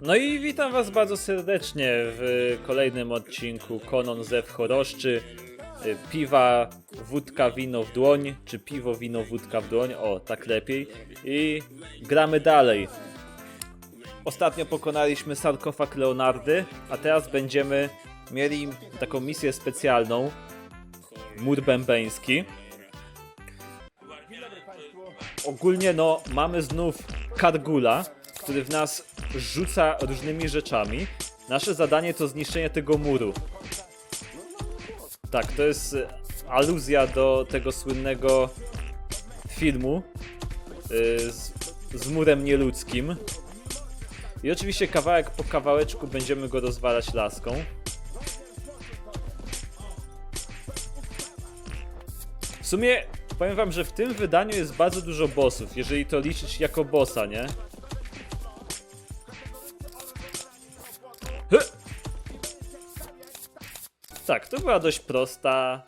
No i witam was bardzo serdecznie w kolejnym odcinku Konon Zew Choroszczy. Y, Piwa, wódka, wino w dłoń, czy piwo, wino, wódka w dłoń, o, tak lepiej. I gramy dalej. Ostatnio pokonaliśmy sarkofag Leonardy, a teraz będziemy mieli taką misję specjalną. Mur bębeński. Ogólnie no, mamy znów Kargula, który w nas rzuca różnymi rzeczami. Nasze zadanie to zniszczenie tego muru. Tak, to jest e, aluzja do tego słynnego filmu y, z, z murem nieludzkim. I oczywiście kawałek po kawałeczku będziemy go rozwalać laską. W sumie powiem wam, że w tym wydaniu jest bardzo dużo bossów, jeżeli to liczyć jako bossa, nie? Tak, to była dość prosta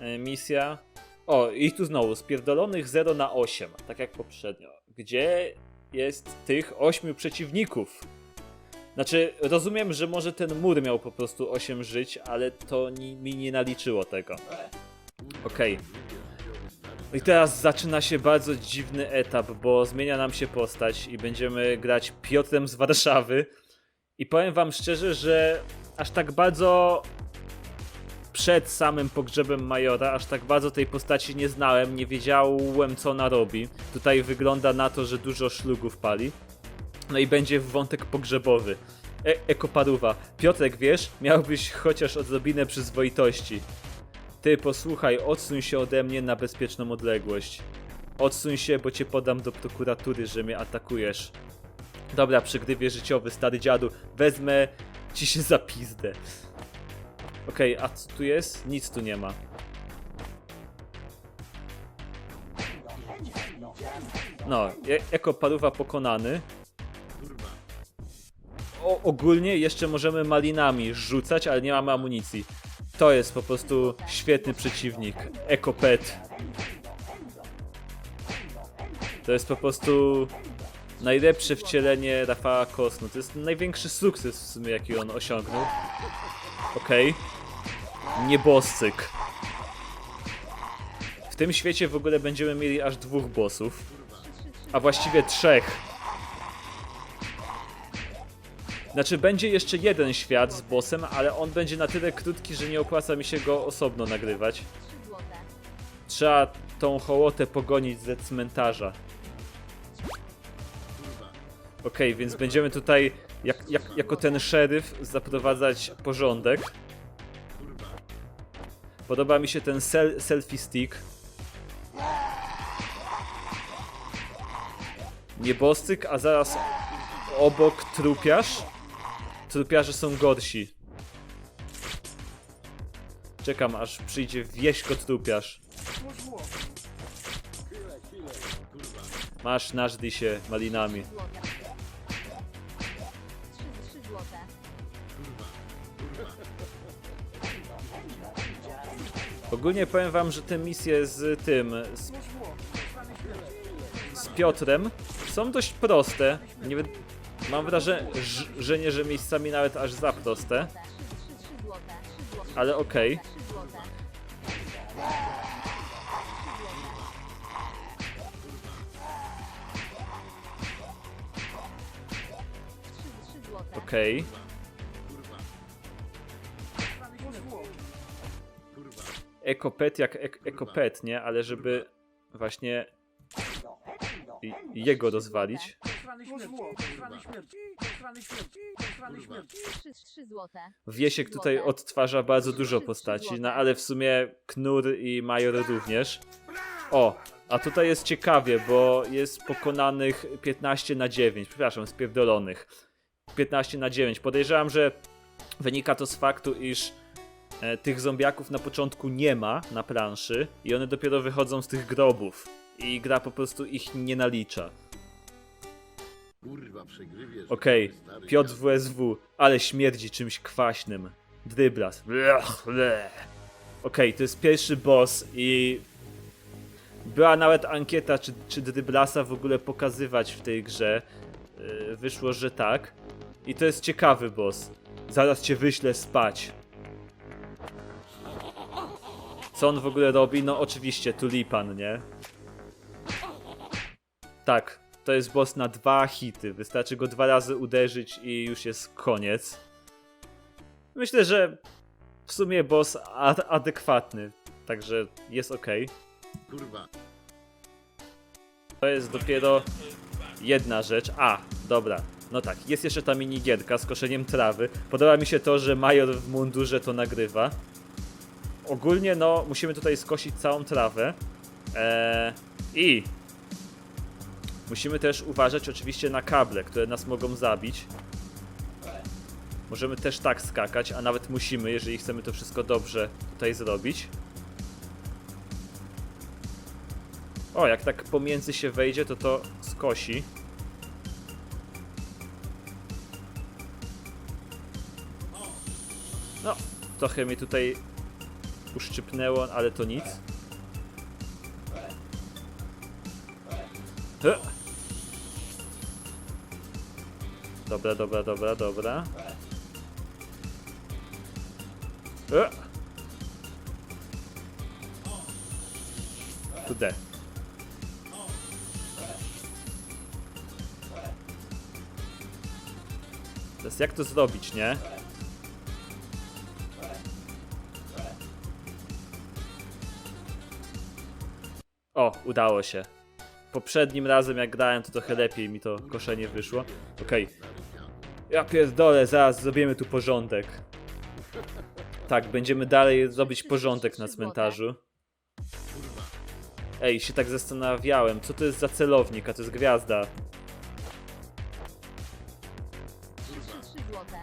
e, misja. O, i tu znowu, spierdolonych 0 na 8, tak jak poprzednio. Gdzie jest tych 8 przeciwników? Znaczy, rozumiem, że może ten mur miał po prostu 8 żyć, ale to ni mi nie naliczyło tego. Okej. I teraz zaczyna się bardzo dziwny etap, bo zmienia nam się postać i będziemy grać Piotrem z Warszawy. I powiem wam szczerze, że aż tak bardzo przed samym pogrzebem Majora, aż tak bardzo tej postaci nie znałem, nie wiedziałem co ona robi. Tutaj wygląda na to, że dużo szlugów pali. No i będzie wątek pogrzebowy. E Ekoparuwa. Piotrek, wiesz, miałbyś chociaż odrobinę przyzwoitości. Ty, posłuchaj, odsuń się ode mnie na bezpieczną odległość. Odsuń się, bo cię podam do prokuratury, że mnie atakujesz. Dobra, przegrywie życiowy, stary dziadu, wezmę ci się za pizdę. Okej, a co tu jest? Nic tu nie ma. No, jako paruwa pokonany. O, ogólnie jeszcze możemy malinami rzucać, ale nie mamy amunicji. To jest po prostu świetny przeciwnik. Ekopet. To jest po prostu najlepsze wcielenie Rafała Kosno. To jest największy sukces w sumie, jaki on osiągnął. Okej. Nieboscyk. W tym świecie w ogóle będziemy mieli aż dwóch bossów. A właściwie trzech. Znaczy, będzie jeszcze jeden świat z bossem, ale on będzie na tyle krótki, że nie opłaca mi się go osobno nagrywać. Trzeba tą hołotę pogonić ze cmentarza. Okej, więc będziemy tutaj jak, jak, jako ten szeryf zaprowadzać porządek. Podoba mi się ten sel, selfie stick. Nieboszczyk, a zaraz obok trupiarz. Trupiarze są gorsi. Czekam aż przyjdzie wieśko trupiarz. Masz, nażdij się malinami. Ogólnie powiem wam, że te misje z tym, z, z Piotrem są dość proste. Nie, mam wrażenie, że miejscami nawet aż za proste, ale okej. Trzy złote. Trzy, Ekopet jak ek ekopet, nie? Ale żeby właśnie i- jego złote. Wiesiek tutaj odtwarza bardzo dużo postaci, no ale w sumie Knur i Major również. O, a tutaj jest ciekawie, bo jest pokonanych 15 na 9, przepraszam, spierdolonych. 15 na 9. Podejrzewam, że wynika to z faktu, iż tych zombiaków na początku nie ma na planszy i one dopiero wychodzą z tych grobów. I gra po prostu ich nie nalicza. Okej, stary Piotr. WSW, ale śmierdzi czymś kwaśnym. Dryblas. Okej, to jest pierwszy boss i była nawet ankieta, czy, czy Dryblasa w ogóle pokazywać w tej grze. Yy, Wyszło, że tak. I to jest ciekawy boss. Zaraz cię wyślę spać. Co on w ogóle robi? No oczywiście, tulipan, nie? Tak, to jest boss na dwa hity. Wystarczy go dwa razy uderzyć i już jest koniec. Myślę, że w sumie boss ad adekwatny, także jest ok. Kurwa. To jest dopiero jedna rzecz. A, dobra. No tak, jest jeszcze ta minigierka z koszeniem trawy. Podoba mi się to, że major w mundurze to nagrywa. Ogólnie, no, musimy tutaj skosić całą trawę. Eee, I musimy też uważać oczywiście na kable, które nas mogą zabić. Możemy też tak skakać, a nawet musimy, jeżeli chcemy to wszystko dobrze tutaj zrobić. O, jak tak pomiędzy się wejdzie, to to skosi. No, trochę mi tutaj uszczypnęło, ale to nic. Dobra, dobra, dobra, dobra. E. Kurde. Teraz jak to zrobić, nie? O, udało się. Poprzednim razem jak grałem to trochę lepiej mi to koszenie wyszło. Okej. Ja pierdolę, zaraz zrobimy tu porządek. Tak, będziemy dalej robić porządek na cmentarzu. Ej, się tak zastanawiałem, co to jest za celownik, a to jest gwiazda. 3, 3 złote.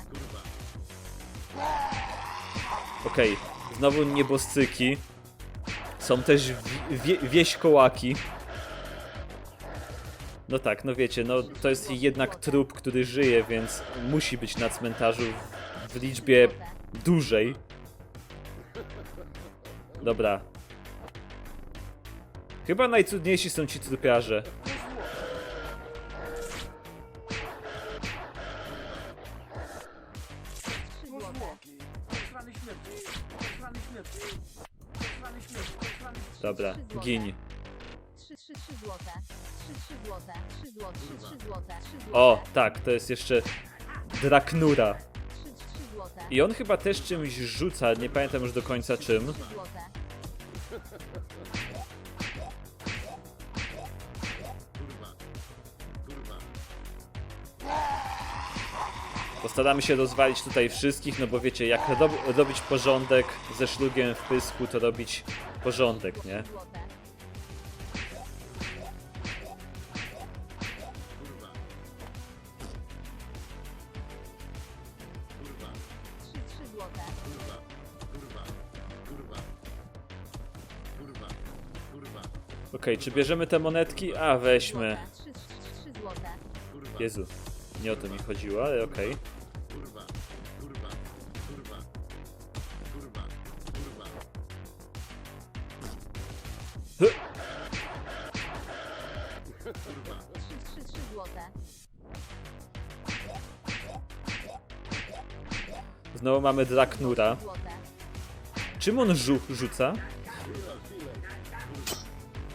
Okej, znowu nieboscyki. Są też wie, wieśkołaki. No tak, no wiecie, no to jest jednak trup, który żyje, więc musi być na cmentarzu w, w liczbie dużej. Dobra. Chyba najtrudniejsi są ci trupiarze. Giń. 3, 3, 3 złote. 3, 3 złote. 3 złote. 3, 3 złote. 3 złote. O, tak, to jest jeszcze Draknura. 3, 3 złote. I on chyba też czymś rzuca, nie pamiętam już do końca czym. 3 złote. Postaramy się rozwalić tutaj wszystkich, no bo wiecie, jak rob robić porządek ze szlugiem w pysku, to robić porządek, nie? Złote. Okej, czy bierzemy te monetki? A, weźmy. 3, 3, 3 złote. Kurwa. Jezu, nie o to mi chodziło, ale okej. Kurwa. Kurwa. Kurwa. Kurwa. Kurwa. Hy! Kurwa. 3, 3, 3 złote. Znowu mamy Draknura. Złote. Czym on rzu rzuca?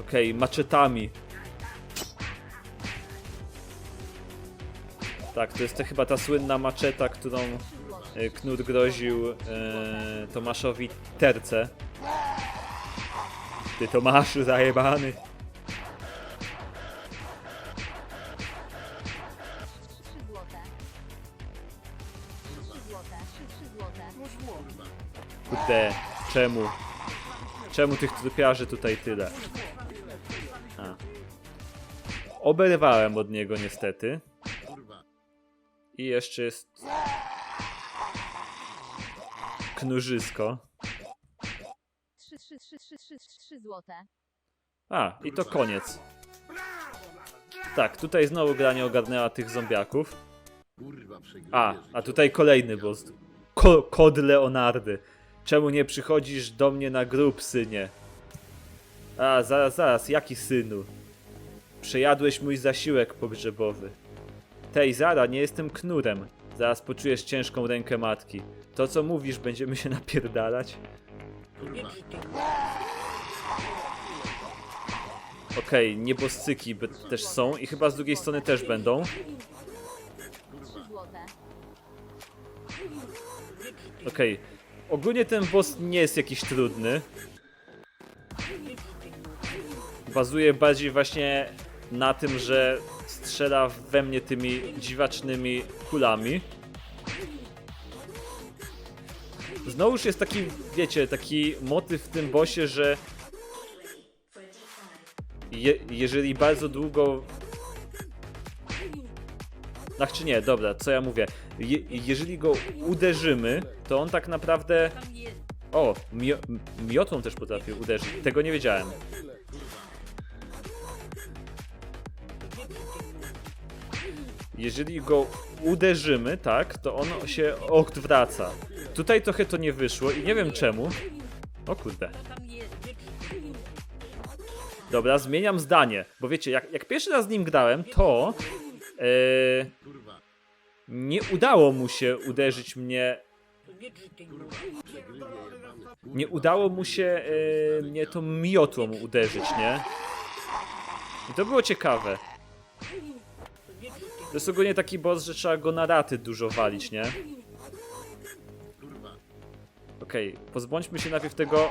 Okej, maczetami. Tak, to jest to chyba ta słynna maczeta, którą 3 złote. e, Knut groził e, Tomaszowi Terce. Ty Tomaszu zajebany. 3 złote. 3 złote. 3, 3 złote. zwłoki. Kurde, czemu? Czemu tych trupiarzy tutaj tyle? Oberwałem od niego niestety. I jeszcze jest... Knurzysko. 3, 3, 3, 3, 3, 3 złote. A, i to koniec. Tak, tutaj znowu gra nie ogarnęła tych zombiaków. A, a tutaj kolejny boss. Ko kod Leonardy. Czemu nie przychodzisz do mnie na grób, synie? A, zaraz, zaraz, jaki synu? Przejadłeś mój zasiłek pogrzebowy. Tej, Zara, nie jestem knurem. Zaraz poczujesz ciężką rękę matki. To co mówisz, będziemy się napierdalać? Okej, nieboscyki by- też są i chyba z drugiej strony też będą. 3 złote. Okej. Ogólnie ten boss nie jest jakiś trudny. Bazuje bardziej właśnie na tym, że strzela we mnie tymi dziwacznymi kulami. Znowuż jest taki, wiecie, taki motyw w tym bossie, że je, jeżeli bardzo długo Ach czy nie, dobra, co ja mówię? Je, jeżeli go uderzymy, to on tak naprawdę. O, mio, miotą też potrafił uderzyć. Tego nie wiedziałem. Jeżeli go uderzymy, tak, to on się odwraca. Tutaj trochę to nie wyszło i nie wiem czemu. O kurde. Dobra, zmieniam zdanie, bo wiecie, jak, jak pierwszy raz z nim grałem, to. Yy, nie udało mu się uderzyć mnie. Nie udało mu się e, mnie tą miotłą uderzyć, nie? I to było ciekawe. To jest ogólnie taki boss, że trzeba go na raty dużo walić, nie? Okej, pozbądźmy się najpierw tego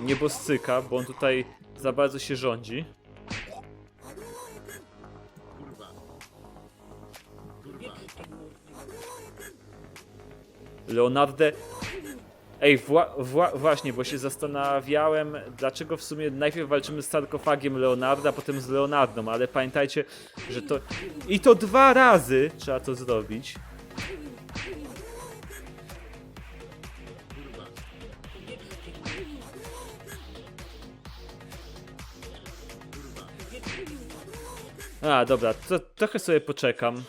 nieboscyka, bo on tutaj za bardzo się rządzi. Kurwa. Ej, wła, wła, właśnie, bo się zastanawiałem, dlaczego w sumie najpierw walczymy z sarkofagiem Leonarda, potem z Leonardą, ale pamiętajcie, że to. I to dwa razy trzeba to zrobić. A, dobra, to trochę sobie poczekam.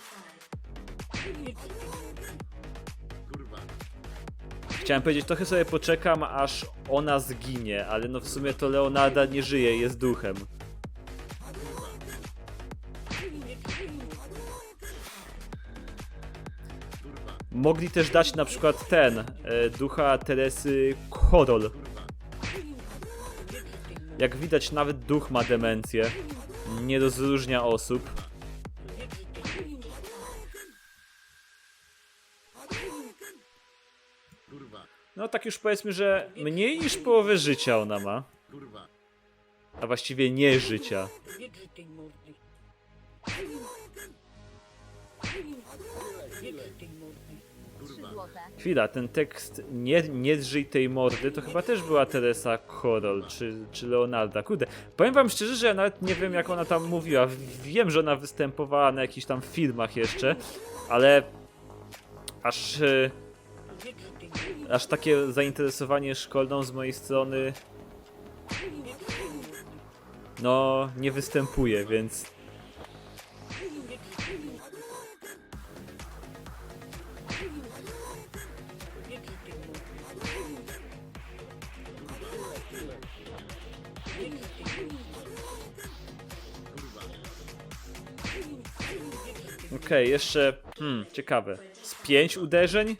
Chciałem powiedzieć, trochę sobie poczekam, aż ona zginie, ale no w sumie to Leonarda nie żyje, jest duchem. Mogli też dać na przykład ten, e, ducha Teresy Korol. Jak widać, nawet duch ma demencję. Nie rozróżnia osób. Tak już powiedzmy, że mniej niż połowę życia ona ma. A właściwie nie życia. 3 złote. Chwila, ten tekst nie, nie tej mordy, to chyba też była Teresa Korol, czy, czy Leonarda. Kurde, powiem wam szczerze, że ja nawet nie wiem jak ona tam mówiła. Wiem, że ona występowała na jakichś tam filmach jeszcze, ale aż... e, Aż takie zainteresowanie szkolną z mojej strony no nie występuje, więc Okej, jeszcze. Hmm, ciekawe. Z pięć uderzeń?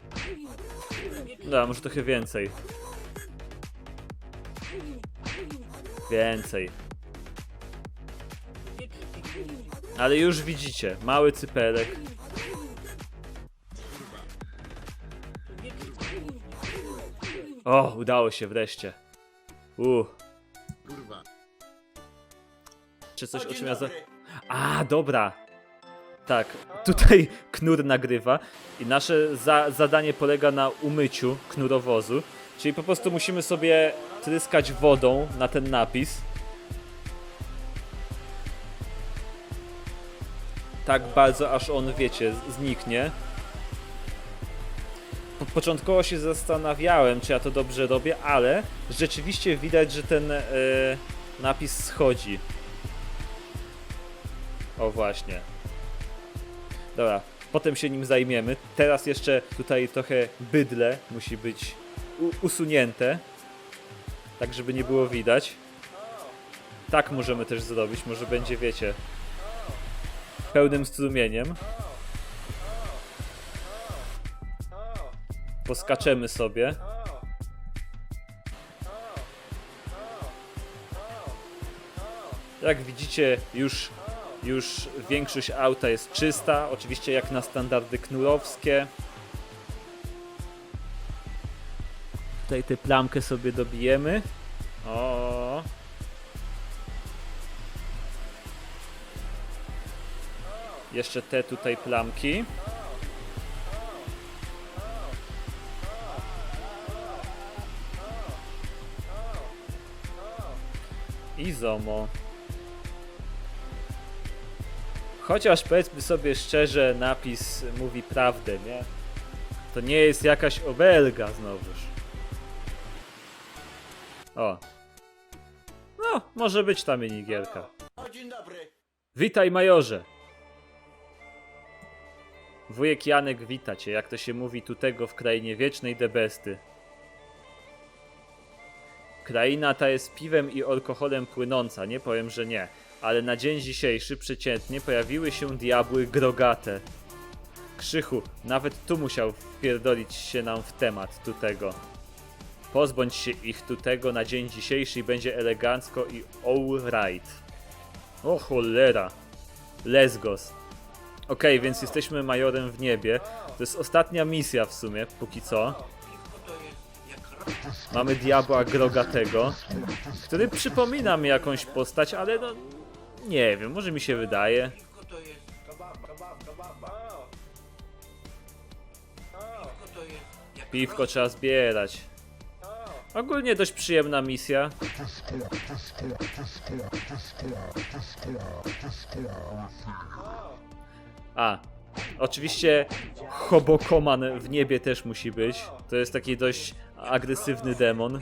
No, może trochę więcej. Więcej. Ale już widzicie, mały cypelek. O, udało się wreszcie. Uh, Kurwa. czy coś o czym ja za... A, dobra. Tak, tutaj knur nagrywa i nasze za zadanie polega na umyciu knurowozu. Czyli po prostu musimy sobie tryskać wodą na ten napis. Tak bardzo, aż on, wiecie, zniknie. Po- Początkowo się zastanawiałem, czy ja to dobrze robię, ale rzeczywiście widać, że ten e, napis schodzi. O właśnie. Dobra, potem się nim zajmiemy. Teraz jeszcze tutaj trochę bydle musi być usunięte. Tak, żeby nie było widać. Tak możemy też zrobić, może będzie, wiecie, pełnym strumieniem. poskaczemy sobie. Jak widzicie, już, już większość auta jest czysta, oczywiście jak na standardy knurowskie. Tutaj tę plamkę sobie dobijemy. O. Jeszcze te tutaj plamki. I zomo. Chociaż powiedzmy sobie szczerze, napis mówi prawdę, nie? To nie jest jakaś obelga znowuż. O. No, może być ta minigierka. Dzień dobry. Witaj, majorze! Wujek Janek wita cię, jak to się mówi tu tego w krainie wiecznej debesty. Kraina ta jest piwem i alkoholem płynąca, nie powiem, że nie. Ale na dzień dzisiejszy przeciętnie pojawiły się diabły grogate. Krzychu, nawet tu musiał wpierdolić się nam w temat tu tego. Pozbądź się ich tu tego na dzień dzisiejszy i będzie elegancko i all right. O cholera. Lesgos. Okej, więc jesteśmy majorem w niebie. To jest ostatnia misja w sumie, póki co. Mamy diabła Grogatego, który przypomina mi jakąś postać, ale no... Nie wiem, może mi się wydaje. Piwko trzeba zbierać. Ogólnie dość przyjemna misja. A, oczywiście Hobokoman w niebie też musi być. To jest taki dość agresywny demon.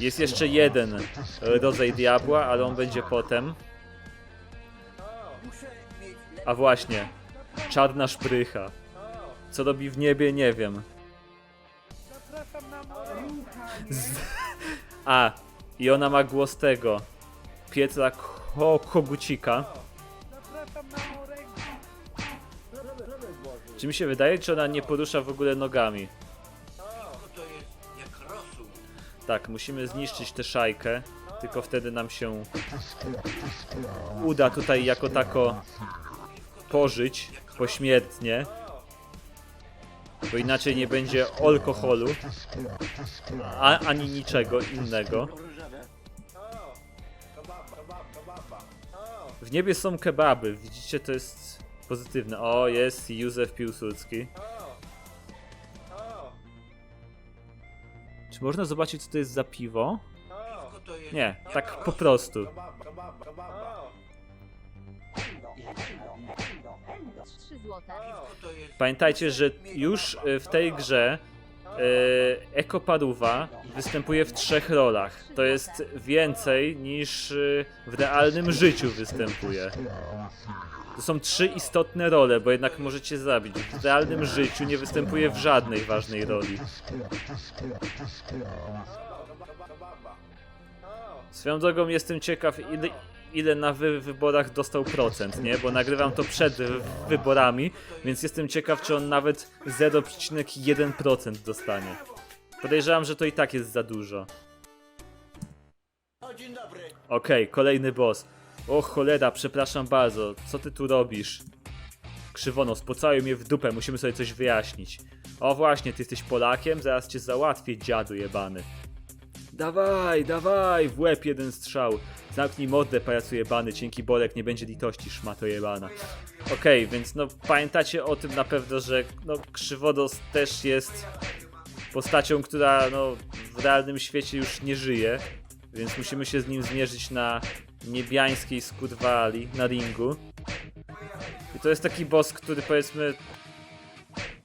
Jest jeszcze jeden rodzaj diabła, ale on będzie potem. A właśnie, czarna szprycha. Co robi w niebie, nie wiem. Z... A, i ona ma głos tego. Pietra Ko Kogucika. Czy mi się wydaje, czy ona nie porusza w ogóle nogami? Tak, musimy zniszczyć tę szajkę. Tylko wtedy nam się uda tutaj jako tako pożyć pośmiertnie. Bo inaczej nie będzie alkoholu a, ani niczego innego. W niebie są kebaby, widzicie to jest pozytywne. O, jest Józef Piłsudski. Czy można zobaczyć co to jest za piwo? Piwko to jest Nie, tak po prostu. 3 złote. Piwko to jest... Pamiętajcie, że już y, w tej grze y, Eko Paruwa występuje w trzech rolach. To jest więcej niż y, w realnym życiu występuje. To są trzy istotne role, bo jednak możecie zabić. W realnym życiu nie występuje w żadnej ważnej roli. Swoją drogą jestem ciekaw, ile, ile na wy wyborach dostał procent, nie? Bo nagrywam to przed wy- wyborami, więc jestem ciekaw, czy on nawet 0,1% dostanie. Podejrzewam, że to i tak jest za dużo. Okej, kolejny boss. O cholera, przepraszam bardzo, co ty tu robisz? Krzywonos, pocałuj mnie w dupę, musimy sobie coś wyjaśnić. O właśnie, ty jesteś Polakiem? Zaraz cię załatwię, dziadu jebany. Dawaj, dawaj, w łeb jeden strzał. Zamknij mordę, pajacu jebany, cienki bolek, nie będzie litości, szmato jebana. Okej, więc no pamiętacie o tym na pewno, że no Krzywonos też jest postacią, która no w realnym świecie już nie żyje, więc musimy się z nim zmierzyć na niebiańskiej skudwali, na ringu. I to jest taki boss, który powiedzmy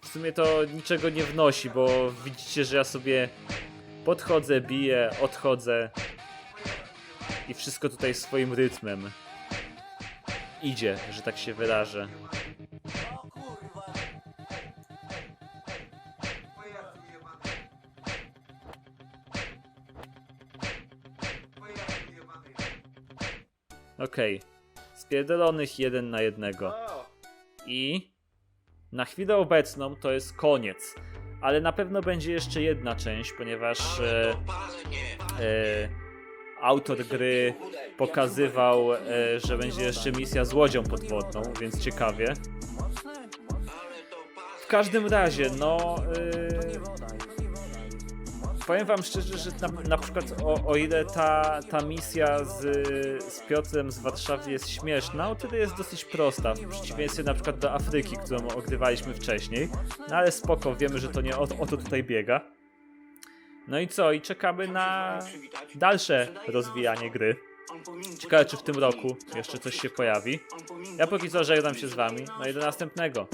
w sumie to niczego nie wnosi, bo widzicie, że ja sobie podchodzę, biję, odchodzę i wszystko tutaj swoim rytmem idzie, że tak się wyrażę. Okej, spierdolonych jeden na jednego. I na chwilę obecną to jest koniec. Ale na pewno będzie jeszcze jedna część, ponieważ e, e, autor gry pokazywał, e, że będzie jeszcze misja z łodzią podwodną, więc ciekawie. W każdym razie, no. e, powiem wam szczerze, że na, na przykład o, o ile ta, ta misja z, z Piotrem z Warszawy jest śmieszna, o tyle jest dosyć prosta, w przeciwieństwie na przykład do Afryki, którą ogrywaliśmy wcześniej. No ale spoko, wiemy, że to nie o, o to tutaj biega. No i co? I czekamy na dalsze rozwijanie gry. Ciekawe, czy w tym roku jeszcze coś się pojawi. Ja póki co żegnam się z wami. No i do następnego.